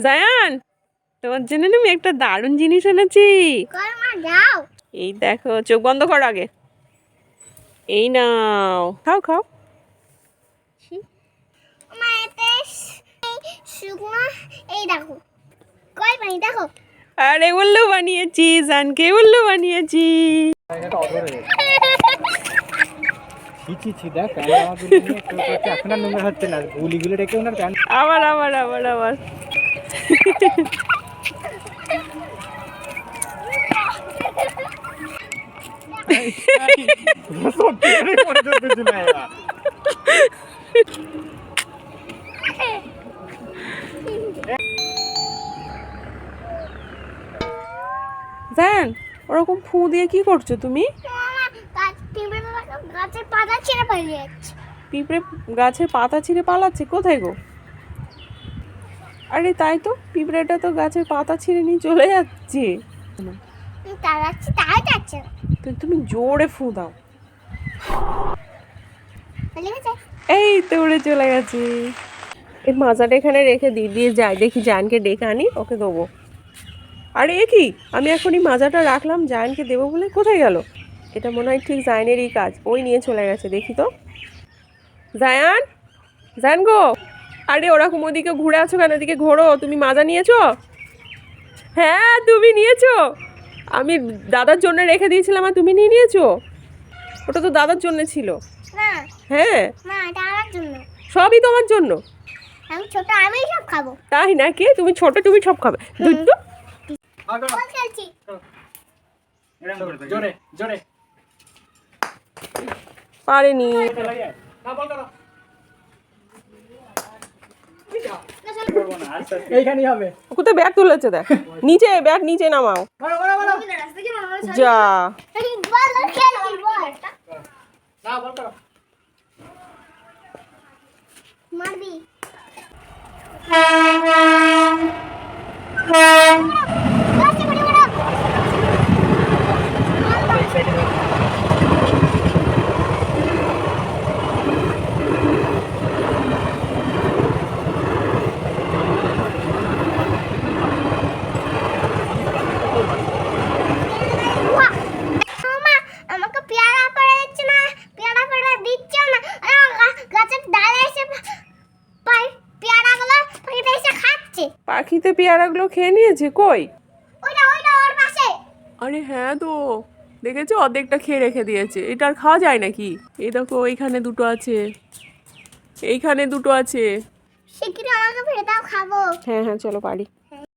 জায়ান তোমার জন্য আমি একটা দারুণ জিনিস এনেছি। এই দেখো চোখ বন্ধ করো আগে। এই নাও খাও খাও। মা এতে স- এই দেখো। কই পানি দেখো। আরে উল্লু বানিয়েছি জানকে উল্লু বানিয়েছি। আবার আবার আবার আবার। জান ওরকম ফু দিয়ে কি করছ তুমি? গাছের পাতা ছিঁড়ে পালিয়ে যাচ্ছে। পিঁপড়ে গাছের পাতা ছিঁড়ে পালাচ্ছে কোথায় গো? আরে তাই তো পিঁপড়েটা তো গাছের পাতা ছিঁড়ে নিয়ে চলে যাচ্ছে। তুমি তাই যাচ্ছে। তো তুমি জোরে ফু দাও। এই তো উড়ে চলে গেছে। এই মাজাটা এখানে রেখে দিই দিয়ে যাই দেখি জায়ানকে ডেকে আনি ওকে দেবো। আরে এ কি? আমি এখন এই মাজাটা রাখলাম জায়ানকে দেবো বলে কোথায় গেল? এটা মনে হয় ঠিক জায়ানেরই কাজ ওই নিয়ে চলে গেছে দেখি তো। জায়ান? জায়ান গো? আরে ওরকম ওদিকে ঘুরে আছো কেন? ওদিকে ঘোরো তুমি মাজা নিয়েছো? হ্যাঁ তুমি নিয়েছো। আমি দাদার জন্য রেখে দিয়েছিলাম আর তুমি নিয়ে নিয়েছো? ওটা তো দাদার জন্য ছিল। হ্যাঁ? না এটা আমার জন্য। সবই তোমার জন্য। আমি ছোট আমি সব খাব। তাই না কে তুমি ছোট তুমি সব খাবে। দুধ তো বল খেলছি। জোরে জোরে। পারেনি চলে যায় না বল করো করব না আস্তে আস্তে এইখানেই হবে। কোথায় ব্যাগ তুলেছে দেখ। নিচে ব্যাগ নিচে নামাও। যা। মারবি খাচ্ছে পাখিতে পেয়ারাগুলো খেয়ে নিয়েছে? কই? ওইটা ওইটা ওর পাশে। আরে হ্যাঁ তো দেখেছ? অর্ধেকটা খেয়ে রেখে দিয়েছে। এটা আর খাওয়া যায় নাকি? এই দেখো এইখানে দুটো আছে। এইখানে দুটো আছে। শিগগিরই আমাকে ফেলে দাও খাব। হ্যাঁ হ্যাঁ চলো পারি।